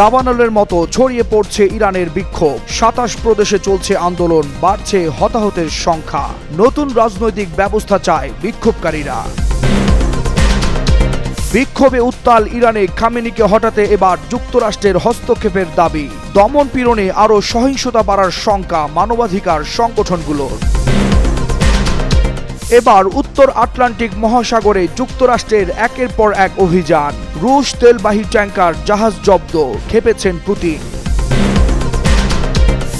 দাবানলের মতো ছড়িয়ে পড়ছে ইরানের বিক্ষোভ। সাতাশ প্রদেশে চলছে আন্দোলন, বাড়ছে হতাহতের সংখ্যা। নতুন রাজনৈতিক ব্যবস্থা চায় বিক্ষোভকারীরা। বিক্ষোভে উত্তাল ইরানে খামেনিকে হঠাতে এবার যুক্তরাষ্ট্রের হস্তক্ষেপের দাবি। দমন পীড়নে আরও সহিংসতা বাড়ার শঙ্কা মানবাধিকার সংগঠনগুলোর। এবার উত্তর আটলান্টিক মহাসাগরে যুক্তরাষ্ট্রের একের পর এক অভিযান। রুশ তেলবাহী ট্যাঙ্কার জাহাজ জব্দ, খেপেছেন পুতিন।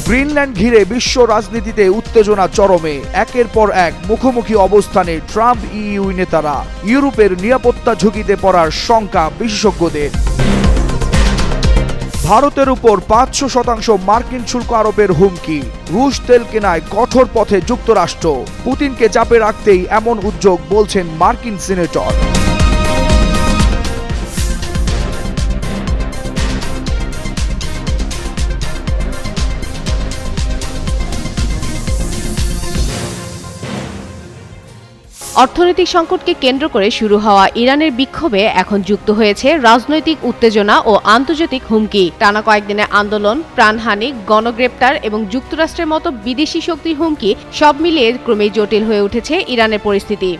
গ্রিনল্যান্ড ঘিরে বিশ্ব রাজনীতিতে উত্তেজনা চরমে, একের পর এক মুখোমুখি অবস্থানে ট্রাম্প ইইউ নেতারা। ইউরোপের নিরাপত্তা ঝুঁকিতে পড়ার শঙ্কা বিশেষজ্ঞদের। ভারতের উপর পাঁচশো শতাংশ মার্কিন শুল্ক আরোপের হুমকি। রুশ তেল কেনায় কঠোর পথে যুক্তরাষ্ট্র। পুতিনকে চাপে রাখতেই এমন উদ্যোগ বলছেন মার্কিন সিনেটর। অর্থনৈতিক সংকটকে কেন্দ্র করে শুরু হওয়া ইরানের বিক্ষোভে এখন যুক্ত হয়েছে রাজনৈতিক উত্তেজনা ও আন্তর্জাতিক হুমকি। টানা কয়েকদিনের আন্দোলন, প্রাণহানি, গণগ্রেপ্তার এবং যুক্তরাষ্ট্রের মতো বিদেশি শক্তির হুমকি সব মিলিয়ে ক্রমেই জটিল হয়ে উঠেছে ইরানের পরিস্থিতি।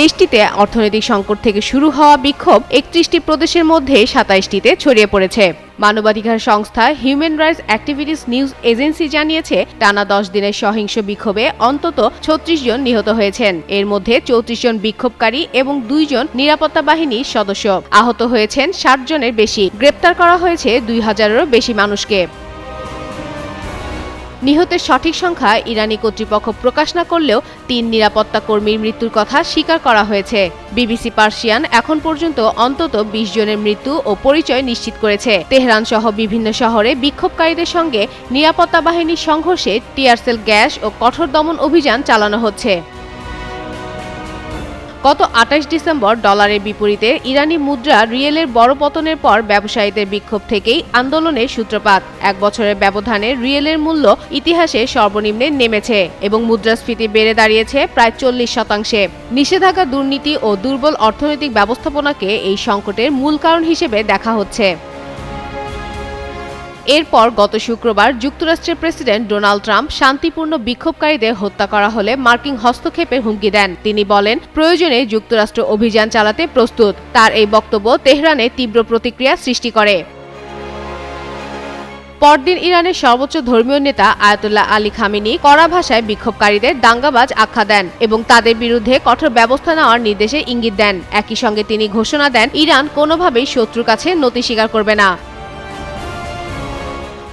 দেশটিতে অর্থনৈতিক সংকট থেকে শুরু হওয়া বিক্ষোভ একত্রিশটি প্রদেশের মধ্যে সাতাইশটিতে ছড়িয়ে পড়েছে। মানবাধিকার সংস্থা human rights activities news agency জানিয়েছে, টানা দশ দিনের সহিংস বিক্ষোভে অন্তত ছত্রিশ জন নিহত হয়েছেন। এর মধ্যে চৌত্রিশ জন বিক্ষোভকারী এবং দুইজন নিরাপত্তা বাহিনীর সদস্য। আহত হয়েছেন ষাট জনের বেশি। গ্রেপ্তার করা হয়েছে দুই হাজারেরও বেশি মানুষকে। নিহতের সঠিক সংখ্যা ইরানি কর্তৃপক্ষ প্রকাশ না করলেও তিন নিরাপত্তা কর্মীর মৃত্যুর কথা স্বীকার করা হয়েছে। বিবিসি পার্সিয়ান এখন পর্যন্ত অন্তত বিশ জনের মৃত্যু ও পরিচয় নিশ্চিত করেছে। তেহরান সহ বিভিন্ন শহরে বিক্ষোভকারীদের সঙ্গে নিরাপত্তা বাহিনীর সংঘর্ষে টিয়ারসেল গ্যাস ও কঠোর দমন অভিযান চালানো হচ্ছে। গত আঠাশ ডিসেম্বর ডলারের বিপরীতে ইরানি মুদ্রা রিয়েলের বড় পতনের পর ব্যবসায়ীদের বিক্ষোভ থেকেই আন্দোলনের সূত্রপাত। এক বছরের ব্যবধানে রিয়েলের মূল্য ইতিহাসে সর্বনিম্নে নেমেছে এবং মুদ্রাস্ফীতি বেড়ে দাঁড়িয়েছে প্রায় চল্লিশ শতাংশে। নিষেধাজ্ঞা, দুর্নীতি ও দুর্বল অর্থনৈতিক ব্যবস্থাপনাকে এই সংকটের মূল কারণ হিসেবে দেখা হচ্ছে। এরপর গত শুক্রবার যুক্তরাষ্ট্রের প্রেসিডেন্ট ডোনাল্ড ট্রাম্প শান্তিপূর্ণ বিক্ষোভকারীদের হত্যা করা হলে মার্কিন হস্তক্ষেপের হুমকি দেন। তিনি বলেন, প্রয়োজনে যুক্তরাষ্ট্র অভিযান চালাতে প্রস্তুত। তার এই বক্তব্য তেহরানে তীব্র প্রতিক্রিয়া সৃষ্টি করে। পরদিন ইরানের সর্বোচ্চ ধর্মীয় নেতা আয়াতুল্লাহ আলী খামিনি কড়া ভাষায় বিক্ষোভকারীদের দাঙ্গাবাজ আখ্যা দেন এবং তাদের বিরুদ্ধে কঠোর ব্যবস্থা নেওয়ার নির্দেশে ইঙ্গিত দেন। একই সঙ্গে তিনি ঘোষণা দেন, ইরান কোনোভাবেই শত্রুর কাছে নতি স্বীকার করবে না।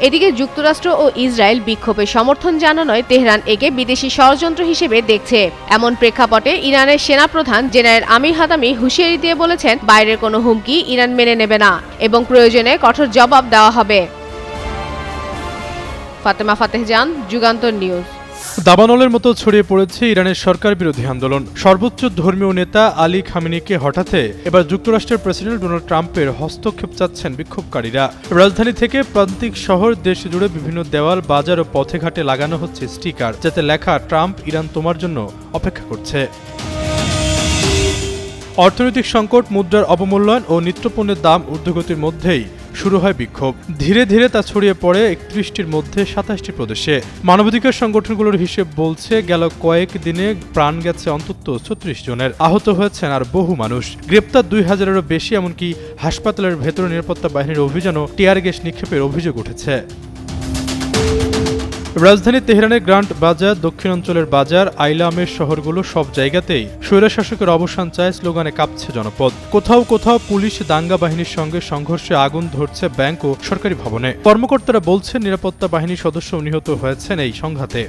এদিকে যুক্তরাষ্ট্র ও ইসরায়েল বিক্ষোভে সমর্থন জানানোয় তেহরান একে বিদেশি ষড়যন্ত্র হিসেবে দেখছে। এমন প্রেক্ষাপটে ইরানের সেনাপ্রধান জেনারেল আমির হাতামি হুঁশিয়ারি দিয়ে বলেছেন, বাইরের কোনো হুমকি ইরান মেনে নেবে না এবং প্রয়োজনে কঠোর জবাব দেওয়া হবে। ফাতেমা ফাতেহজান যুগান্তর নিউজ। দাবানলের মতো ছড়িয়ে পড়েছে ইরানের সরকার বিরোধী আন্দোলন। সর্বোচ্চ ধর্মীয় নেতা আলী খামিনিকে হঠাতে এবার যুক্তরাষ্ট্রের প্রেসিডেন্ট ডোনাল্ড ট্রাম্পের হস্তক্ষেপ চাচ্ছেন বিক্ষোভকারীরা। রাজধানী থেকে প্রান্তিক শহর, দেশ জুড়ে বিভিন্ন দেওয়াল, বাজার ও পথে ঘাটে লাগানো হচ্ছে স্টিকার, যাতে লেখা ট্রাম্প ইরান তোমার জন্য অপেক্ষা করছে। অর্থনৈতিক সংকট, মুদ্রার অবমূল্যায়ন ও নিত্যপণ্যের দাম ঊর্ধ্বগতির মধ্যেই শুরু হয় বিক্ষোভ। ধীরে ধীরে তা ছড়িয়ে পড়ে একত্রিশটির মধ্যে সাতাশটি প্রদেশে। মানবাধিকার সংগঠনগুলোর হিসেব বলছে, গেল কয়েক দিনে প্রাণ গেছে অন্তত ছত্রিশ জনের। আহত হয়েছেন আর বহু মানুষ। গ্রেপ্তার দুই হাজারেরও বেশি, এমনকি হাসপাতালের ভেতরে নিরাপত্তা বাহিনীর অভিযানও টিয়ার গ্যাস নিক্ষেপের অভিযোগ উঠেছে। রাজধানী তেহরানের গ্রান্ট বাজার, দক্ষিণাঞ্চলের বাজার, আইলামের শহরগুলো সব জায়গাতেই স্বৈরাশাসকের অবসান চায় স্লোগানে কাঁপছে জনপদ। কোথাও কোথাও পুলিশ দাঙ্গা বাহিনীর সঙ্গে সংঘর্ষে আগুন ধরছে ব্যাংক ও সরকারি ভবনে। কর্মকর্তারা বলছেন, নিরাপত্তা বাহিনীর সদস্য নিহত হয়েছেন এই সংঘাতে।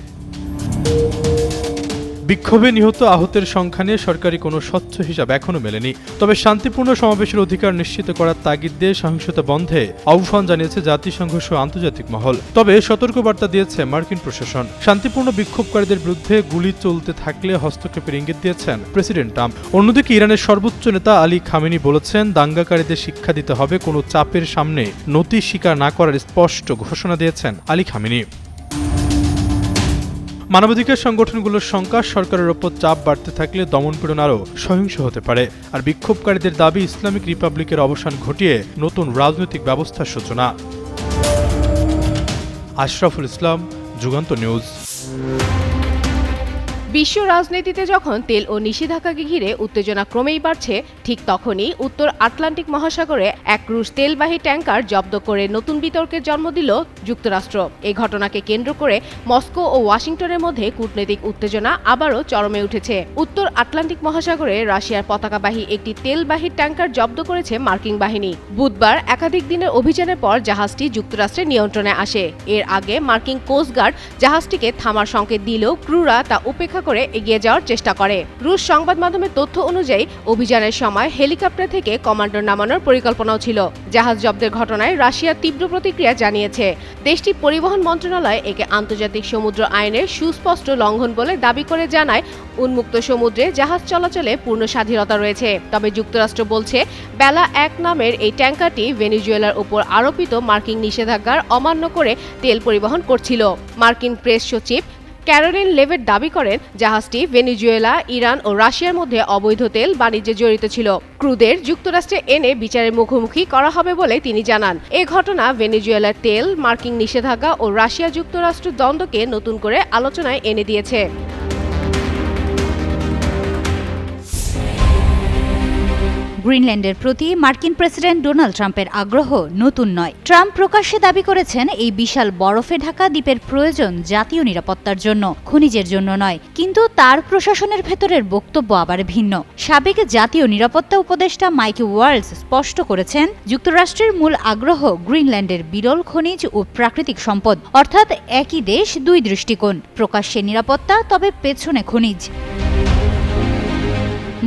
বিক্ষোভে নিহত আহতের সংখ্যা নিয়ে সরকারি কোনো স্বচ্ছ হিসাব এখনও মেলেনি। তবে শান্তিপূর্ণ সমাবেশের অধিকার নিশ্চিত করার তাগিদ দিয়ে সহিংসতা বন্ধে আহ্বান জানিয়েছে জাতিসংঘ সহ আন্তর্জাতিক মহল। তবে সতর্কবার্তা দিয়েছে মার্কিন প্রশাসন। শান্তিপূর্ণ বিক্ষোভকারীদের বিরুদ্ধে গুলি চলতে থাকলে হস্তক্ষেপের ইঙ্গিত দিয়েছেন প্রেসিডেন্ট ট্রাম্প। অন্যদিকে ইরানের সর্বোচ্চ নেতা আলী খামেনি বলেছেন, দাঙ্গাকারীদের শিক্ষা দিতে হবে, কোনো চাপের সামনে নতি স্বীকার না করার স্পষ্ট ঘোষণা দিয়েছেন আলী খামেনি। মানবাধিকার সংগঠনগুলোর সংখ্যা সরকারের ওপর চাপ বাড়তে থাকলে দমনপীড়ন আরও সহিংস হতে পারে। আর বিক্ষোভকারীদের দাবি, ইসলামিক রিপাবলিকের অবসান ঘটিয়ে নতুন রাজনৈতিক ব্যবস্থার সূচনা। আশরাফুল ইসলাম, যুগান্ত নিউজ। বিশ্ব রাজনীতিতে যখন তেল ও নিষেধাজ্ঞাকে ঘিরে উত্তেজনা ক্রমেই বাড়ছে, ঠিক তখনই উত্তর আটলান্টিক মহাসাগরে এক রুশ তেলবাহী ট্যাঙ্কার জব্দ করে নতুন বিতর্কের জন্ম দিল যুক্তরাষ্ট্র। এই ঘটনাকে কেন্দ্র করে মস্কো ও ওয়াশিংটনের মধ্যে কূটনৈতিক উত্তেজনা আবারও চরমে উঠেছে। উত্তর আটলান্টিক মহাসাগরে রাশিয়ার পতাকাবাহী একটি তেলবাহী ট্যাঙ্কার জব্দ করেছে মার্কিন বাহিনী। বুধবার একাধিক দিনের অভিযানের পর জাহাজটি যুক্তরাষ্ট্রের নিয়ন্ত্রণে আসে। এর আগে মার্কিন কোস্টগার্ড জাহাজটিকে থামার সংকেত দিলেও ক্রুরা তা উপেক্ষা করে এগিয়ে যাওয়ার চেষ্টা করে। রুশ সংবাদ মাধ্যমের তথ্য অনুযায়ী, অভিযানের সময় হেলিকপ্টার থেকে কমান্ডার নামানোর পরিকল্পনাও ছিল। জাহাজ জব্দের ঘটনায় রাশিয়ার তীব্র প্রতিক্রিয়া জানিয়েছে। দেশটির পরিবহন মন্ত্রণালয় একে আন্তর্জাতিক সমুদ্র আইনের সুস্পষ্ট লঙ্ঘন বলে দাবি করে জানায়। উন্মুক্ত সমুদ্রে জাহাজ চলাচলে পূর্ণ স্বাধীনতা রয়েছে। তবে যুক্তরাষ্ট্র বলছে, বেলা এক নামের এই ট্যাঙ্কারটি ভেনিজুয়েলার উপর আরোপিত মার্কিন নিষেধাজ্ঞার অমান্য করে তেল পরিবহন করছিল। মার্কিন প্রেস সচিব ক্যারোলিন লেভেট দাবি করেন জাহাজটি ভেনিজুয়েলা, ইরান ও রাশিয়ার মধ্যে অবৈধ তেল বাণিজ্যে জড়িত ছিল। ক্রুদের যুক্তরাষ্ট্রে এনে বিচারের মুখোমুখি করা হবে বলে তিনি জানান। এ ঘটনা ভেনিজুয়েলার তেল, মার্কিন নিষেধাজ্ঞা ও রাশিয়া যুক্তরাষ্ট্র দ্বন্দ্বকে নতুন করে আলোচনায় এনে দিয়েছে। গ্রিনল্যান্ডের প্রতি মার্কিন প্রেসিডেন্ট ডোনাল্ড ট্রাম্পের আগ্রহ নতুন নয়। ট্রাম্প প্রকাশ্যে দাবি করেছেন এই বিশাল বরফে ঢাকা দ্বীপের প্রয়োজন জাতীয় নিরাপত্তার জন্য, খনিজের জন্য নয়। কিন্তু তার প্রশাসনের ভেতরের বক্তব্য আবার ভিন্ন। সাবেক জাতীয় নিরাপত্তা উপদেষ্টা মাইক ওয়ার্লস স্পষ্ট করেছেন, যুক্তরাষ্ট্রের মূল আগ্রহ গ্রিনল্যান্ডের বিরল খনিজ ও প্রাকৃতিক সম্পদ। অর্থাৎ একই দেশ, দুই দৃষ্টিকোণ। প্রকাশ্যে নিরাপত্তা, তবে পেছনে খনিজ।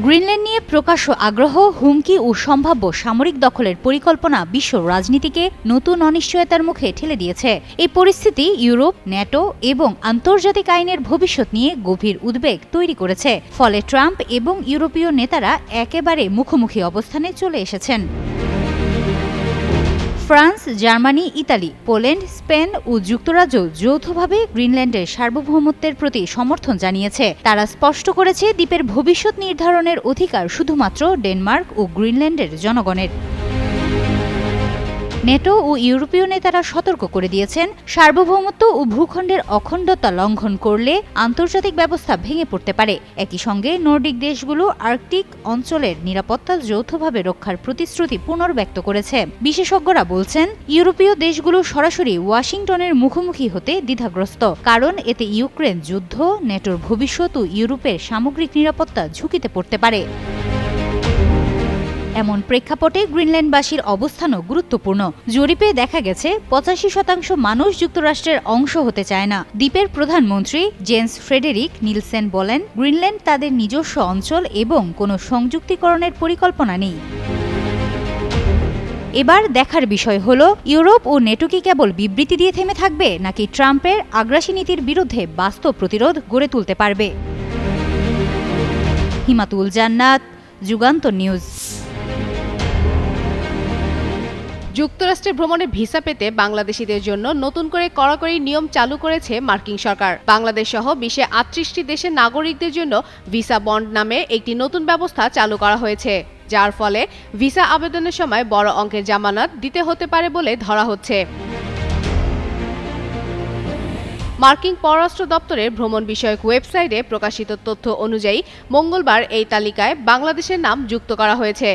গ্রিনল্যান্ড নিয়ে প্রকাশ্য আগ্রহ, হুমকি ও সম্ভাব্য সামরিক দখলের পরিকল্পনা বিশ্ব রাজনীতিকে নতুন অনিশ্চয়তার মুখে ঠেলে দিয়েছে। এই পরিস্থিতি ইউরোপ, ন্যাটো এবং আন্তর্জাতিক আইনের ভবিষ্যৎ নিয়ে গভীর উদ্বেগ তৈরি করেছে। ফলে ট্রাম্প এবং ইউরোপীয় নেতারা একেবারে মুখোমুখি অবস্থানে চলে এসেছেন। France, Germany, Italy, Poland, Spain ও যুক্তরাজ্য যৌথভাবে গ্রিনল্যান্ডের সার্বভৌমত্বের প্রতি সমর্থন জানিয়েছে। তারা স্পষ্ট করেছে দ্বীপের ভবিষ্যৎ নির্ধারণের অধিকার শুধুমাত্র ডেনমার্ক ও গ্রিনল্যান্ডের জনগণের। নেটো ও ইউরোপীয় নেতারা সতর্ক করে দিয়েছেন, সার্বভৌমত্ব ও ভূখণ্ডের অখণ্ডতা লঙ্ঘন করলে আন্তর্জাতিক ব্যবস্থা ভেঙে পড়তে পারে। একই সঙ্গে নর্ডিক দেশগুলো আর্কটিক অঞ্চলের নিরাপত্তা যৌথভাবে রক্ষার প্রতিশ্রুতি পুনর্ব্যক্ত করেছে। বিশেষজ্ঞরা বলছেন, ইউরোপীয় দেশগুলো সরাসরি ওয়াশিংটনের মুখোমুখি হতে দ্বিধাগ্রস্ত, কারণ এতে ইউক্রেন যুদ্ধ, নেটোর ভবিষ্যৎ ও ইউরোপের সামগ্রিক নিরাপত্তা ঝুঁকিতে পড়তে পারে। এমন প্রেক্ষাপটে গ্রিনল্যান্ডবাসীর অবস্থানও গুরুত্বপূর্ণ। জরিপে দেখা গেছে, পঁচাশি শতাংশ মানুষ যুক্তরাষ্ট্রের অংশ হতে চায় না। দ্বীপের প্রধানমন্ত্রী জেন্স ফ্রেডেরিক নিলসেন বলেন, গ্রিনল্যান্ড তাদের নিজস্ব অঞ্চল এবং কোনো সংযুক্তিকরণের পরিকল্পনা নেই। এবার দেখার বিষয় হল, ইউরোপ ও নেটো কি কেবল বিবৃতি দিয়ে থেমে থাকবে, নাকি ট্রাম্পের আগ্রাসী নীতির বিরুদ্ধে বাস্তব প্রতিরোধ গড়ে তুলতে পারবে? হিমাতুল জান্নাত, যুগান্ত নিউজ। যুক্তরাষ্ট্রে ভ্রমণে ভিসা পেতে বাংলাদেশিদের জন্য নতুন করে কড়াকড়ি নিয়ম চালু করেছে মার্কিন সরকার। বাংলাদেশ সহ বিশ্বে আটত্রিশটি দেশের নাগরিকদের জন্য ভিসা বন্ড নামে একটি নতুন ব্যবস্থা চালু করা হয়েছে, যার ফলে ভিসা আবেদনের সময় বড় অঙ্কের জামানত দিতে হতে পারে বলে ধরা হচ্ছে। মার্কিন পররাষ্ট্র দপ্তরের ভ্রমণ বিষয়ক ওয়েবসাইটে প্রকাশিত তথ্য অনুযায়ী মঙ্গলবার এই তালিকায় বাংলাদেশের নাম যুক্ত করা হয়েছে।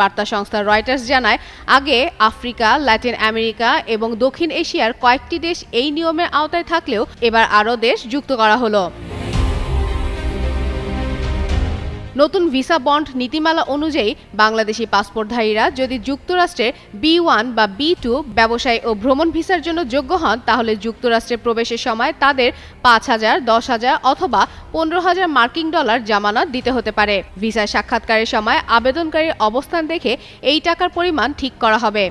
বার্তা সংস্থা রয়টার্স জানায়, আগে আফ্রিকা, ল্যাটিন আমেরিকা এবং দক্ষিণ এশিয়ার কয়েকটি দেশ এই নিয়মের আওতায় থাকলেও এবার আরও দেশ যুক্ত করা হলো। নতুন ভিসা বন্ড নীতিমালা অনুযায়ী বাংলাদেশি পাসপোর্টধারীরা যদি যুক্তরাষ্ট্রে বি ওয়ান বা বি টু ব্যবসায় ও ভ্রমণ ভিসার জন্য যোগ্য হন, তাহলে যুক্তরাষ্ট্রে প্রবেশের সময় তাদের পাঁচ হাজার, দশ হাজার অথবা পনেরো হাজার মার্কিন ডলার জামানত দিতে হতে পারে। ভিসা সাক্ষাৎকারের সময় আবেদনকারীর অবস্থান দেখে এই টাকার পরিমাণ ঠিক করা হবে।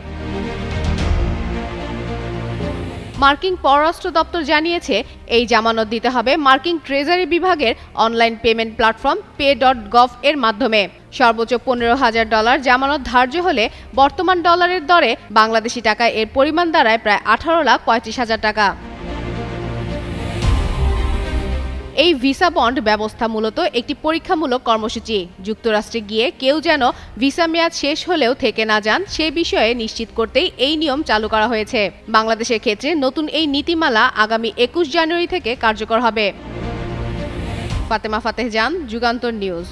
মার্কিন পররাষ্ট্র দপ্তর জানিয়েছে, এই জামানত দিতে হবে মার্কিন ট্রেজারি বিভাগের online payment platform pay dot gov এর মাধ্যমে। সর্বোচ্চ পনেরো হাজার ডলার জামানত ধার্য হলে বর্তমান ডলারের দরে বাংলাদেশি টাকায় এর পরিমাণ দাঁড়ায় প্রায় আঠারো লাখ পঁয়ত্রিশ হাজার টাকা। এই ভিসা বন্ড ব্যবস্থা মূলত একটি পরীক্ষামূলক কর্মসূচি। যুক্তরাষ্ট্রে গিয়ে কেউ যেন ভিসা মেয়াদ শেষ হলেও থেকে না যান, সে বিষয়ে নিশ্চিত করতেই এই নিয়ম চালু করা হয়েছে। বাংলাদেশের ক্ষেত্রে নতুন এই নীতিমালা আগামী একুশ জানুয়ারি থেকে কার্যকর হবে। ফাতেমা ফাতেহ যান যুগান্তর নিউজ।